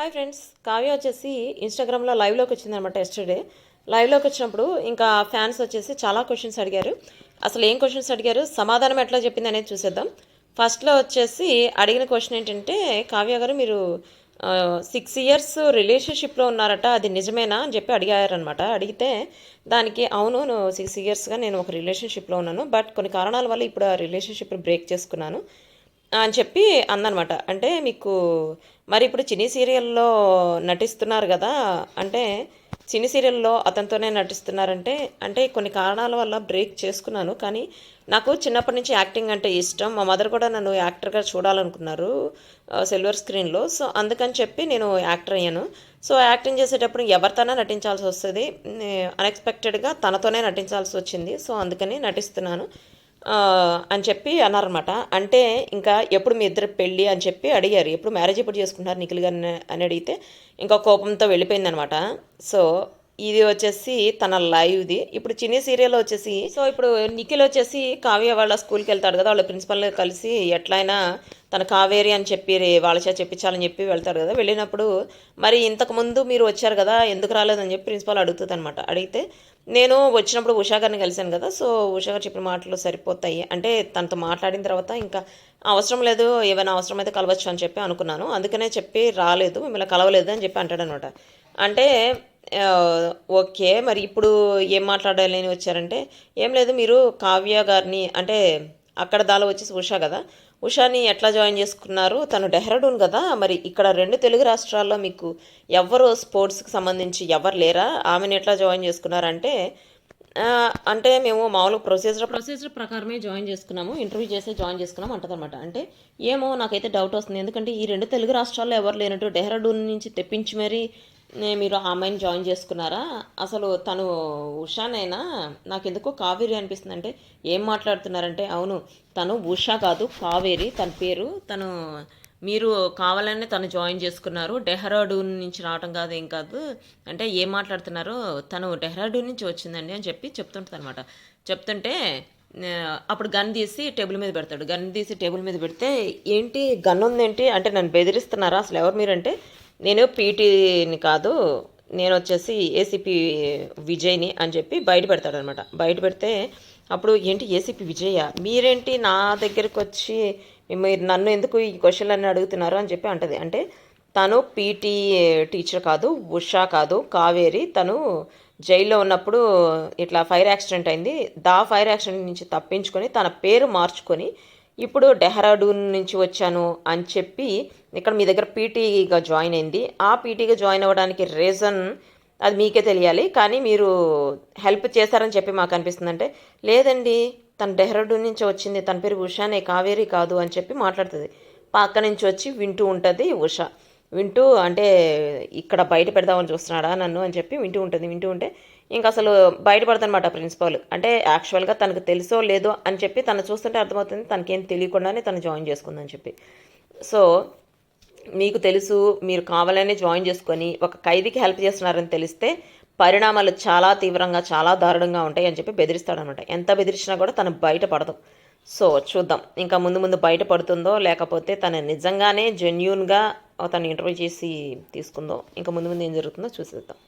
Hi friends Kavya వచ్చేసి ఇన్స్టాగ్రామ్లో లైవ్లోకి వచ్చిందనమాట ఎస్టర్డే లైవ్లోకి వచ్చినప్పుడు ఇంకా ఫ్యాన్స్ వచ్చేసి చాలా క్వశ్చన్స్ అడిగారు. అసలు ఏం క్వశ్చన్స్ అడిగారు సమాధానం ఎట్లా చెప్పింది అనేది చూసేద్దాం. ఫస్ట్లో వచ్చేసి అడిగిన క్వశ్చన్ ఏంటంటే కావ్య గారు మీరు సిక్స్ ఇయర్స్ రిలేషన్షిప్లో ఉన్నారట అది నిజమేనా అని చెప్పి అడిగారనమాట. అడిగితే దానికి అవును సిక్స్ ఇయర్స్గా నేను ఒక రిలేషన్షిప్లో ఉన్నాను బట్ కొన్ని కారణాల వల్ల ఇప్పుడు ఆ రిలేషన్షిప్ బ్రేక్ చేసుకున్నాను. అని చెప్పి అందనమాట అంటే మీకు మరి ఇప్పుడు చిన్ని సీరియల్లో నటిస్తున్నారు కదా అంటే సినీ సీరియల్లో అతనితోనే నటిస్తున్నారంటే అంటే కొన్ని కారణాల వల్ల బ్రేక్ చేసుకున్నాను. కానీ నాకు చిన్నప్పటి నుంచి యాక్టింగ్ అంటే ఇష్టం. మా మదర్ కూడా నన్ను యాక్టర్గా చూడాలనుకున్నారు సిల్వర్ స్క్రీన్లో. సో అందుకని చెప్పి నేను యాక్టర్ అయ్యాను. సో యాక్టింగ్ చేసేటప్పుడు ఎవరితోనే నటించాల్సి వస్తుంది. అన్ఎక్స్పెక్టెడ్గా తనతోనే నటించాల్సి వచ్చింది. సో అందుకని నటిస్తున్నాను. అని చెప్పి అన్నారనమాట అంటే ఇంకా ఎప్పుడు మీ ఇద్దరు పెళ్ళి అని చెప్పి అడిగారు. ఎప్పుడు మ్యారేజ్ ఎప్పుడు చేసుకుంటున్నారు నిఖిల్ గారిని అని అడిగితే ఇంకా కోపంతో వెళ్ళిపోయిందనమాట సో ఇది వచ్చేసి తన లైవ్ది. ఇప్పుడు చిన్ని సీరియల్ వచ్చేసి సో ఇప్పుడు నిఖిల్ వచ్చేసి కావ్య వాళ్ళ స్కూల్కి వెళ్తాడు కదా వాళ్ళ ప్రిన్సిపల్ కలిసి ఎట్లయినా తన కావేరి అని చెప్పి రే- వాళ్ళ చేత చెప్పించాలని చెప్పి వెళ్తాడు కదా. వెళ్ళినప్పుడు మరి ఇంతకు ముందు మీరు వచ్చారు కదా ఎందుకు రాలేదని చెప్పి ప్రిన్సిపాల్ అడుగుతుంది అనమాట అడిగితే నేను వచ్చినప్పుడు ఉషా గారిని కలిశాను కదా సో ఉషా గారు చెప్పిన మాటలు సరిపోతాయి. అంటే తనతో మాట్లాడిన తర్వాత ఇంకా అవసరం లేదు ఏమైనా అవసరం అయితే కలవచ్చు అని చెప్పి అనుకున్నాను. అందుకనే చెప్పి రాలేదు మిమ్మల్ని కలవలేదు అని చెప్పి అంటాడనమాట అంటే ఓకే. మరి ఇప్పుడు ఏం మాట్లాడాలి అని వచ్చారంటే ఏం లేదు మీరు కావ్య గారిని అంటే అక్కడ దాలో వచ్చేసి ఉషా కదా ఉషాని ఎట్లా జాయిన్ చేసుకున్నారు? తను డెహ్రాడూన్ కదా మరి ఇక్కడ రెండు తెలుగు రాష్ట్రాల్లో మీకు ఎవరు స్పోర్ట్స్కి సంబంధించి ఎవరు లేరా? ఆమెను ఎట్లా జాయిన్ చేసుకున్నారంటే అంటే మేము మామూలుగా ప్రొసీజర్ ప్రొసీజర్ ప్రకారమే జాయిన్ చేసుకున్నాము ఇంటర్వ్యూ చేసి జాయిన్ చేసుకున్నాం అంటదన్నమాట. అంటే ఏమో నాకైతే డౌట్ వస్తుంది. ఎందుకంటే ఈ రెండు తెలుగు రాష్ట్రాల్లో ఎవరు లేనట్టు డెహ్రాడూన్ నుంచి తెప్పించి మరీ మీరు ఆ అమ్మాయిని జాయిన్ చేసుకున్నారా? అసలు తను ఉషానైనా? నాకు ఎందుకో కావేరి అనిపిస్తుంది అంటే ఏం మాట్లాడుతున్నారంటే అవును తను ఉషా కాదు కావేరి తన పేరు తను మీరు కావాలని తను జాయిన్ చేసుకున్నారు డెహ్రాడూన్ నుంచి రావటం కాదు ఏం కాదు అంటే ఏం మాట్లాడుతున్నారో తను డెహ్రాడూన్ నుంచి వచ్చిందండి అని చెప్పి చెప్తుంటుంది అనమాట చెప్తుంటే అప్పుడు గన్ తీసి టేబుల్ మీద పెడతాడు. గన్ తీసి టేబుల్ మీద పెడితే ఏంటి గన్ ఉందేంటి? అంటే నన్ను బెదిరిస్తున్నారా? అసలు ఎవరు మీరంటే నేను పీటీని కాదు నేను వచ్చేసి ఏసీపీ విజయ్ని అని చెప్పి బయట పెడతాడనమాట. బయట పెడితే అప్పుడు ఏంటి ఏసీపీ విజయ మీరేంటి నా దగ్గరికి వచ్చి మీరు నన్ను ఎందుకు ఈ క్వశ్చన్లు అన్నీ అడుగుతున్నారు అని చెప్పి అంటది. అంటే తను పీటీ టీచర్ కాదు ఉషా కాదు కావేరి. తను జైల్లో ఉన్నప్పుడు ఇట్లా ఫైర్ యాక్సిడెంట్ అయింది. దా ఫైర్ యాక్సిడెంట్ నుంచి తప్పించుకొని తన పేరు మార్చుకొని ఇప్పుడు డెహ్రాడూన్ నుంచి వచ్చాను అని చెప్పి ఇక్కడ మీ దగ్గర పీటీగా జాయిన్ అయింది. ఆ పీటీగా జాయిన్ అవ్వడానికి రీజన్ అది మీకే తెలియాలి. కానీ మీరు హెల్ప్ చేశారని చెప్పి మాకు అనిపిస్తుంది. అంటే లేదండి తను డెహ్రాడూన్ నుంచి వచ్చింది. తన పేరు ఉషానే కావేరి కాదు అని చెప్పి మాట్లాడుతుంది. పక్క నుంచి వచ్చి వింటూ ఉంటుంది ఉష. వింటూ అంటే ఇక్కడ బయట పెడదామని చూస్తున్నాడా నన్ను అని చెప్పి వింటూ ఉంటుంది. వింటూ ఉంటే ఇంకా అసలు బయటపడదనమాట ప్రిన్సిపాల్. అంటే యాక్చువల్గా తనకు తెలుసో లేదో అని చెప్పి తను చూస్తుంటే అర్థమవుతుంది తనకేం తెలియకుండానే తను జాయిన్ చేసుకుందని చెప్పి. సో మీకు తెలుసు మీరు కావాలనే జాయిన్ చేసుకొని ఒక ఖైదీకి హెల్ప్ చేస్తున్నారని తెలిస్తే పరిణామాలు చాలా తీవ్రంగా చాలా దారుణంగా ఉంటాయి అని చెప్పి బెదిరిస్తాడనమాట ఎంత బెదిరించినా కూడా తను బయటపడదు. సో చూద్దాం. ఇంకా ముందు ముందు బయటపడుతుందో లేకపోతే తను నిజంగానే జెన్యున్గా తను ఇంటర్వ్యూ చేసి తీసుకుందో ఇంకా ముందు ముందు ఏం జరుగుతుందో చూసేద్దాం.